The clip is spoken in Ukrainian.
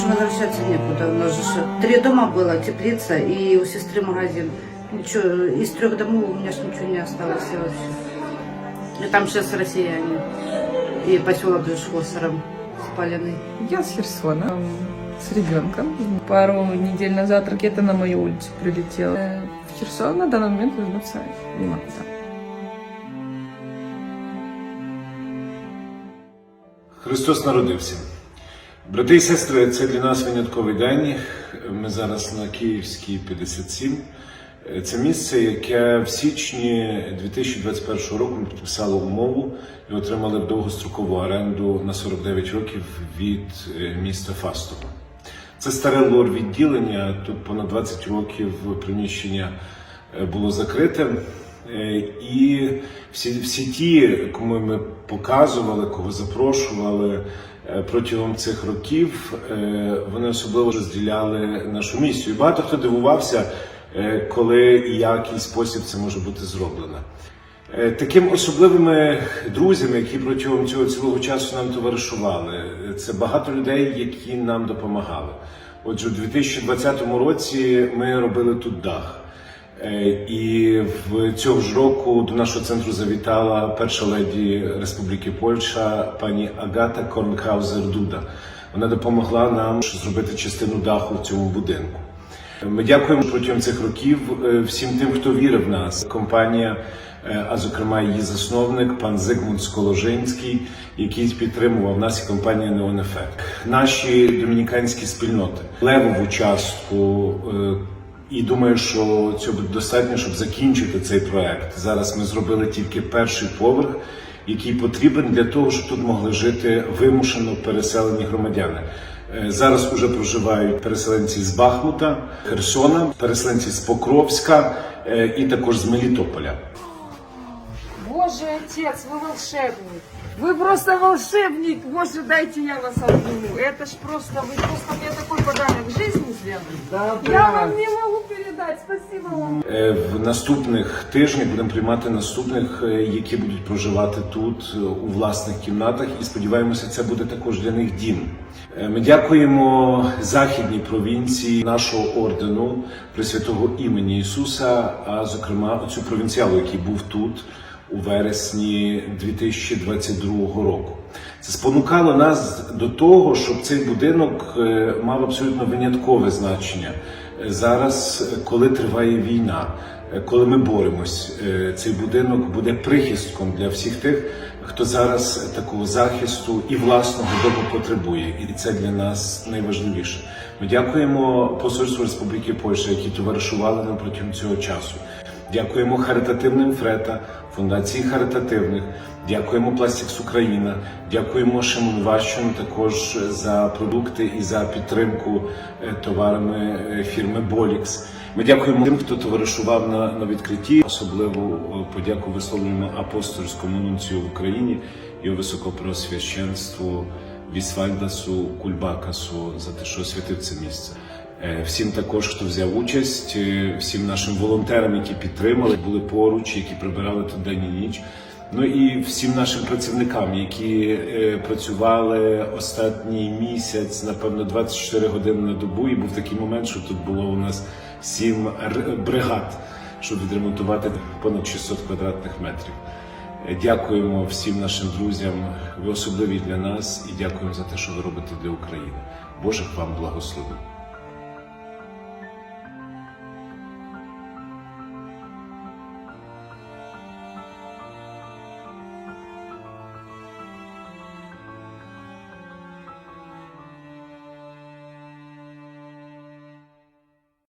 возвращаться некуда. У нас же три дома было, теплица и у сестры магазин. Ничего, из трех домов у меня ж ничего не осталось вообще. И там сейчас россияне. И поселок же Швосером спаленный. Я с Херсона с ребенком. Пару недель назад ракета на мою улицу прилетела. Э, В Херсон на данный момент вернуться нема куда. Христос народився. Брати і сестри, це для нас винятковий день. Ми зараз на Київській 57. Це місце, яке в січні 2021 року ми підписали умову і отримали довгострокову оренду на 49 років від е, міста Фастова. Це старе лор відділення. Тут понад 20 років приміщення е, було закрите. Е, І всі, всі ті, кому ми показували, кого запрошували протягом цих років, е, вони особливо розділяли нашу місію. Багато хто дивувався, е, коли і як і спосіб це може бути зроблено. Е, Таким особливими друзями, які протягом цього цілого часу нам товаришували, е, це багато людей, які нам допомагали. Отже, у 2020 році ми робили тут дах. Е, І в цього ж року до нашого центру завітала перша леді Республіки Польща пані Агата Корнхаузер Дуда. Вона допомогла нам зробити частину даху в цьому будинку. Ми дякуємо протягом цих років е, всім тим, хто вірив в нас. Компанія, е, а зокрема її засновник, пан Зигмунд Сколожинський, який підтримував нас і компанія Неонефект. Наші домініканські спільноти, левову частку. І думаю, що цього буде достатньо, щоб закінчити цей проект. Зараз ми зробили тільки перший поверх, який потрібен для того, щоб тут могли жити вимушено переселені громадяни. Е, Зараз уже проживають переселенці з Бахмута, Херсона, переселенці з Покровська е, і також з Мелітополя. Боже, отец, вы волшебник. Вы просто волшебник. Боже, дайте я вас обниму. Это ж просто, вы просто мне такой подарок жизни сделали. Я вам не могу передать. Спасибо вам. Е, В наступних тижнях будемо приймати наступних, е, які будуть проживати тут е, у власних кімнатах, і сподіваємося, це буде також для них дім. Е, Ми дякуємо західній провінції нашого ордену Пресвятого імені Ісуса, а зокрема цю провінціалу, який був тут у вересні 2022 року. Це спонукало нас до того, щоб цей будинок е, мав абсолютно виняткове значення. Е, Зараз, е, коли триває війна, коли ми боремось, цей будинок буде прихистком для всіх тих, хто зараз такого захисту і власного дому потребує, і це для нас найважливіше. Ми дякуємо Посольству Республіки Польща, які товаришували нам протягом цього часу. Дякуємо Харитативним Фрета, Фундації Харитативних, дякуємо Пластікс Україна, дякуємо Шимон також за продукти і за підтримку е, товарами е, фірми Болікс. Ми дякуємо тим, хто товаришував на, на відкритті. Особливу е, подяку висловлюємо апостольському нунцію в Україні і високопросвященству Вісвальдасу Кульбакасу за те, що освятив це місце. Е, Всім також, хто взяв участь, е, всім нашим волонтерам, які підтримали, були поруч, які прибирали тут день і ніч. Ну і всім нашим працівникам, які е, працювали останній місяць, напевно, 24 години на добу. І був такий момент, що тут було у нас сім бригад, щоб відремонтувати понад 600 квадратних метрів. Дякуємо всім нашим друзям. Ви особливі для нас і дякуємо за те, що ви робите для України. Боже вам благословив.